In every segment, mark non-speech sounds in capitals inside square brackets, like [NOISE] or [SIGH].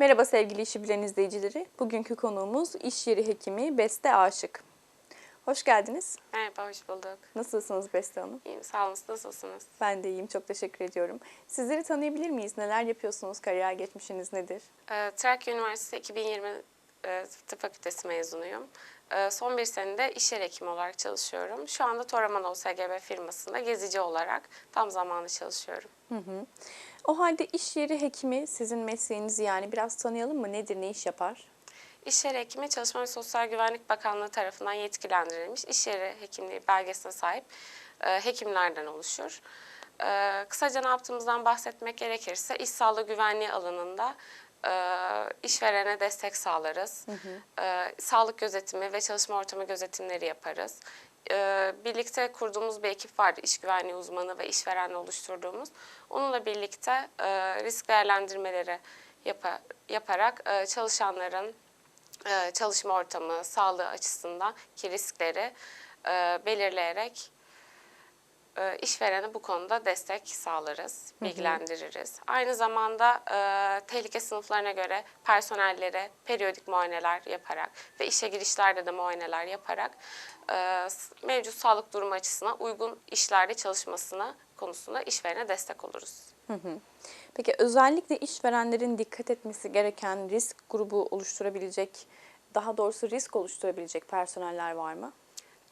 Merhaba sevgili işi bilen izleyicileri. Bugünkü konuğumuz iş yeri hekimi Beste Aşık. Hoş geldiniz. Merhaba, hoş bulduk. Nasılsınız Beste Hanım? İyiyim, sağ olun. Nasılsınız? Ben de iyiyim, çok teşekkür ediyorum. Sizleri tanıyabilir miyiz? Neler yapıyorsunuz? Kariyer geçmişiniz nedir? Ee, Trakya Üniversitesi 2020 e, Tıp Fakültesi mezunuyum. Ee, son bir senede iş yeri hekimi olarak çalışıyorum. Şu anda Toraman OSGB firmasında gezici olarak tam zamanlı çalışıyorum. O halde iş yeri hekimi sizin mesleğinizi yani biraz tanıyalım mı? Nedir, ne iş yapar? İş yeri hekimi Çalışma ve Sosyal Güvenlik Bakanlığı tarafından yetkilendirilmiş iş yeri hekimliği belgesine sahip e, hekimlerden oluşur. E, kısaca ne yaptığımızdan bahsetmek gerekirse iş sağlığı güvenliği alanında e, işverene destek sağlarız. E, sağlık gözetimi ve çalışma ortamı gözetimleri yaparız. E, birlikte kurduğumuz bir ekip vardı, iş güvenliği uzmanı ve işverenle oluşturduğumuz. Onunla birlikte e, risk değerlendirmeleri yapa- yaparak e, çalışanların e, çalışma ortamı, sağlığı açısından ki riskleri e, belirleyerek e, işverene bu konuda destek sağlarız, bilgilendiririz. Aynı zamanda e, tehlike sınıflarına göre personellere periyodik muayeneler yaparak ve işe girişlerde de muayeneler yaparak e, mevcut sağlık durumu açısından uygun işlerde çalışmasına konusunda işverene destek oluruz. Peki özellikle işverenlerin dikkat etmesi gereken risk grubu oluşturabilecek, daha doğrusu risk oluşturabilecek personeller var mı?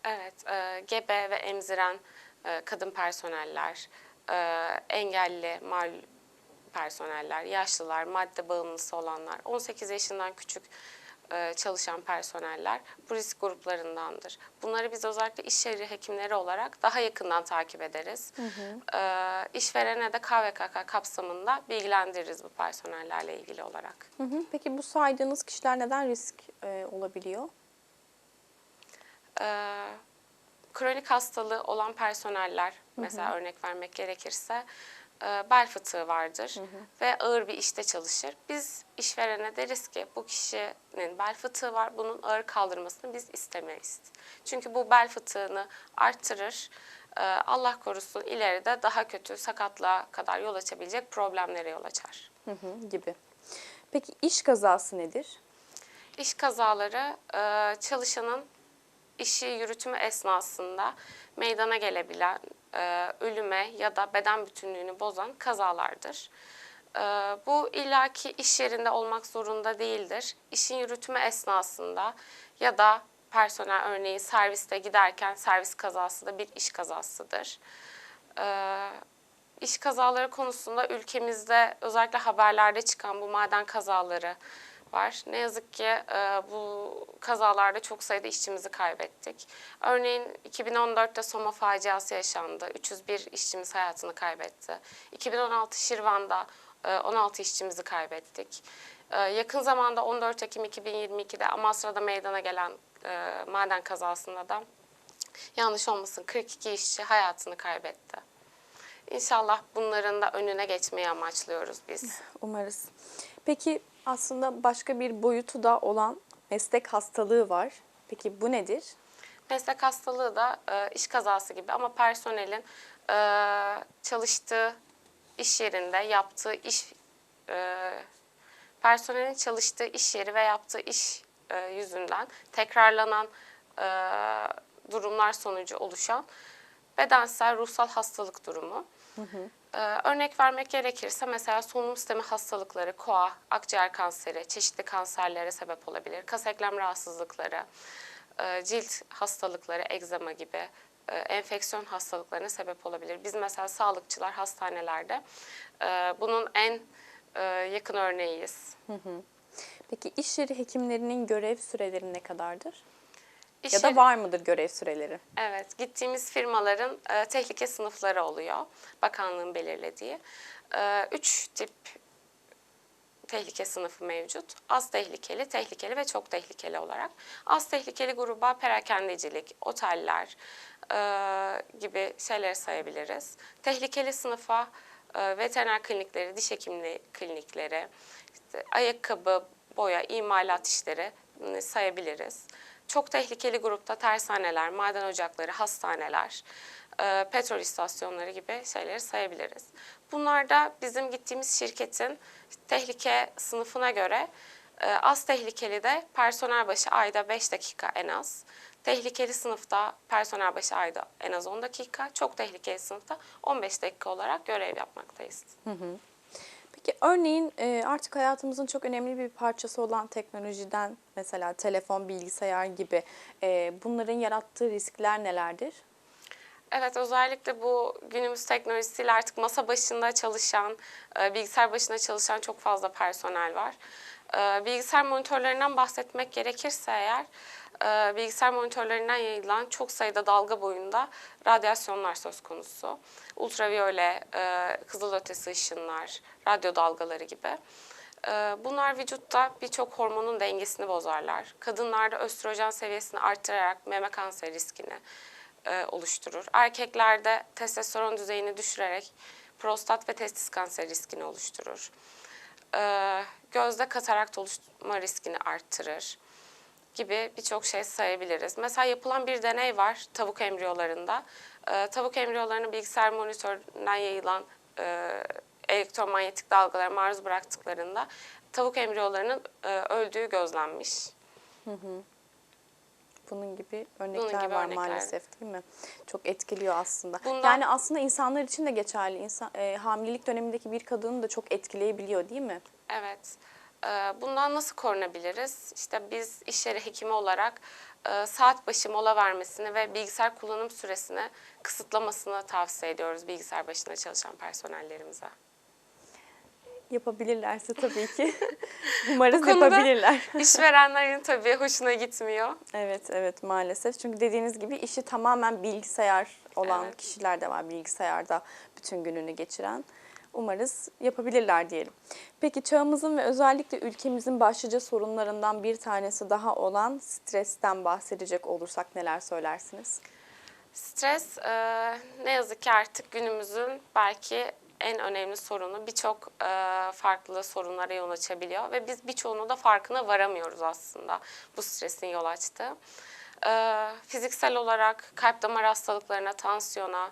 Evet, e, gebe ve emziren kadın personeller, e, engelli, mal personeller, yaşlılar, madde bağımlısı olanlar, 18 yaşından küçük e, çalışan personeller bu risk gruplarındandır. Bunları biz özellikle iş yeri hekimleri olarak daha yakından takip ederiz. E, işverene de KVKK kapsamında bilgilendiririz bu personellerle ilgili olarak. Hı hı. Peki bu saydığınız kişiler neden risk e, olabiliyor? e, kronik hastalığı olan personeller mesela örnek vermek gerekirse e, bel fıtığı vardır ve ağır bir işte çalışır. Biz işverene deriz ki bu kişinin bel fıtığı var bunun ağır kaldırmasını biz istemeyiz. Çünkü bu bel fıtığını arttırır. E, Allah korusun ileride daha kötü sakatlığa kadar yol açabilecek problemlere yol açar. Hı hı, gibi. Peki iş kazası nedir? İş kazaları e, çalışanın işi yürütümü esnasında meydana gelebilen e, ölüme ya da beden bütünlüğünü bozan kazalardır. E, bu illaki iş yerinde olmak zorunda değildir. İşin yürütümü esnasında ya da personel örneğin serviste giderken servis kazası da bir iş kazasıdır. E, İş kazaları konusunda ülkemizde özellikle haberlerde çıkan bu maden kazaları var. Ne yazık ki e, bu kazalarda çok sayıda işçimizi kaybettik. Örneğin 2014'te Soma faciası yaşandı. 301 işçimiz hayatını kaybetti. 2016 Şirvan'da e, 16 işçimizi kaybettik. E, yakın zamanda 14 Ekim 2022'de Amasra'da meydana gelen e, maden kazasında da yanlış olmasın 42 işçi hayatını kaybetti. İnşallah bunların da önüne geçmeyi amaçlıyoruz biz. Umarız. Peki aslında başka bir boyutu da olan meslek hastalığı var. Peki bu nedir? Meslek hastalığı da e, iş kazası gibi ama personelin e, çalıştığı iş yerinde yaptığı iş e, personelin çalıştığı iş yeri ve yaptığı iş e, yüzünden tekrarlanan e, durumlar sonucu oluşan bedensel ruhsal hastalık durumu. Ee, örnek vermek gerekirse mesela solunum sistemi hastalıkları, koa, akciğer kanseri, çeşitli kanserlere sebep olabilir. Kas eklem rahatsızlıkları, e, cilt hastalıkları, egzama gibi e, enfeksiyon hastalıklarına sebep olabilir. Biz mesela sağlıkçılar hastanelerde e, bunun en e, yakın örneğiyiz. Peki iş yeri hekimlerinin görev süreleri ne kadardır? İş ya da var mıdır görev süreleri? Evet, gittiğimiz firmaların e, tehlike sınıfları oluyor. Bakanlığın belirlediği. E, üç tip tehlike sınıfı mevcut. Az tehlikeli, tehlikeli ve çok tehlikeli olarak. Az tehlikeli gruba perakendecilik, oteller e, gibi şeyleri sayabiliriz. Tehlikeli sınıfa e, veteriner klinikleri, diş hekimliği klinikleri, işte ayakkabı, boya, imalat işleri sayabiliriz. Çok tehlikeli grupta tersaneler, maden ocakları, hastaneler, e, petrol istasyonları gibi şeyleri sayabiliriz. Bunlar da bizim gittiğimiz şirketin tehlike sınıfına göre e, az tehlikeli de personel başı ayda 5 dakika en az. Tehlikeli sınıfta personel başı ayda en az 10 dakika, çok tehlikeli sınıfta 15 dakika olarak görev yapmaktayız. Peki örneğin e, artık hayatımızın çok önemli bir parçası olan teknolojiden mesela telefon, bilgisayar gibi e, bunların yarattığı riskler nelerdir? Evet özellikle bu günümüz teknolojisiyle artık masa başında çalışan, e, bilgisayar başında çalışan çok fazla personel var. E, Bilgisayar monitörlerinden bahsetmek gerekirse eğer, e, bilgisayar monitörlerinden yayılan çok sayıda dalga boyunda radyasyonlar söz konusu. Ultraviyole, kızılötesi ışınlar, radyo dalgaları gibi. Bunlar vücutta birçok hormonun dengesini bozarlar. Kadınlarda östrojen seviyesini artırarak meme kanseri riskini e, oluşturur. Erkeklerde testosteron düzeyini düşürerek prostat ve testis kanseri riskini oluşturur. E, Gözde katarakt oluşma riskini arttırır gibi birçok şey sayabiliriz. Mesela yapılan bir deney var tavuk embriyolarında. E, tavuk embriyolarını bilgisayar monitöründen yayılan e, elektromanyetik dalgalara maruz bıraktıklarında tavuk embriyolarının e, öldüğü gözlenmiş. Bunun gibi örnekler gibi var örnekler. maalesef değil mi? Çok etkiliyor aslında. Bundan- Yani aslında insanlar için de geçerli. İnsan, e, hamilelik dönemindeki bir kadını da çok etkileyebiliyor değil mi? Evet. Ee, Bundan nasıl korunabiliriz? İşte biz iş yeri hekimi olarak e, saat başı mola vermesini ve bilgisayar kullanım süresini kısıtlamasını tavsiye ediyoruz bilgisayar başında çalışan personellerimize. Yapabilirlerse tabii ki. [LAUGHS] Umarız Bu konuda- yapabilirler. [LAUGHS] İşverenlerin tabii hoşuna gitmiyor. Evet evet maalesef. Çünkü dediğiniz gibi işi tamamen bilgisayar olan Evet. kişiler de var bilgisayarda bütün gününü geçiren. Umarız yapabilirler diyelim. Peki çağımızın ve özellikle ülkemizin başlıca sorunlarından bir tanesi daha olan stresten bahsedecek olursak neler söylersiniz? Stres e, ne yazık ki artık günümüzün belki en önemli sorunu birçok e, farklı sorunlara yol açabiliyor ve biz birçoğunu da farkına varamıyoruz aslında bu stresin yol açtığı. E, fiziksel olarak kalp damar hastalıklarına, tansiyona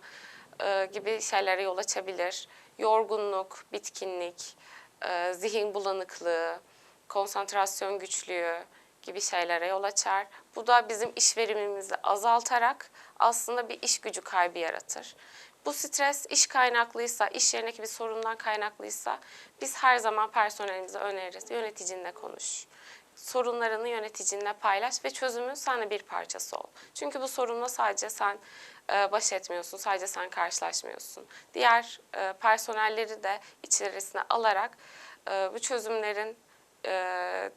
e, gibi şeylere yol açabilir. Yorgunluk, bitkinlik, e, zihin bulanıklığı, konsantrasyon güçlüğü gibi şeylere yol açar. Bu da bizim iş verimimizi azaltarak aslında bir iş gücü kaybı yaratır. Bu stres iş kaynaklıysa, iş yerindeki bir sorundan kaynaklıysa biz her zaman personelimize öneririz. Yöneticinle konuş. Sorunlarını yöneticinle paylaş ve çözümün sen de bir parçası ol. Çünkü bu sorunla sadece sen e, baş etmiyorsun, sadece sen karşılaşmıyorsun. Diğer e, personelleri de içerisine alarak e, bu çözümlerin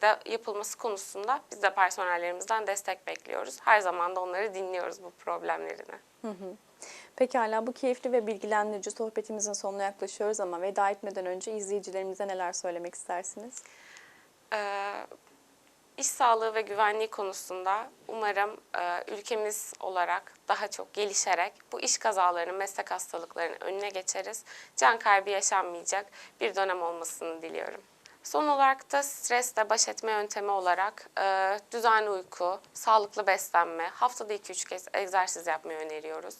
de yapılması konusunda biz de personellerimizden destek bekliyoruz. Her zaman da onları dinliyoruz bu problemlerini. Pekala bu keyifli ve bilgilendirici sohbetimizin sonuna yaklaşıyoruz ama veda etmeden önce izleyicilerimize neler söylemek istersiniz? Ee, iş sağlığı ve güvenliği konusunda umarım e, ülkemiz olarak daha çok gelişerek bu iş kazalarının, meslek hastalıklarının önüne geçeriz. Can kaybı yaşanmayacak bir dönem olmasını diliyorum. Son olarak da stresle baş etme yöntemi olarak e, düzenli uyku, sağlıklı beslenme, haftada 2-3 kez egzersiz yapmayı öneriyoruz.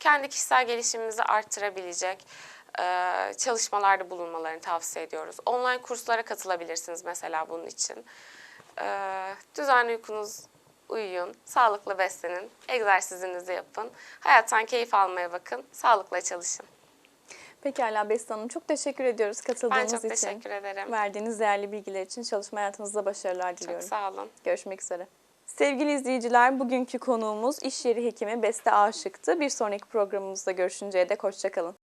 Kendi kişisel gelişimimizi arttırabilecek e, çalışmalarda bulunmalarını tavsiye ediyoruz. Online kurslara katılabilirsiniz mesela bunun için. E, düzenli uykunuz uyuyun, sağlıklı beslenin, egzersizinizi yapın, hayattan keyif almaya bakın, sağlıkla çalışın. Pekala Beste Hanım çok teşekkür ediyoruz katıldığınız Ben çok için. teşekkür ederim. Verdiğiniz değerli bilgiler için çalışma hayatınızda başarılar Çok diliyorum. sağ olun. Görüşmek üzere. Sevgili izleyiciler, bugünkü konuğumuz iş yeri hekimi Beste Aşık'tı. Bir sonraki programımızda görüşünceye dek hoşçakalın.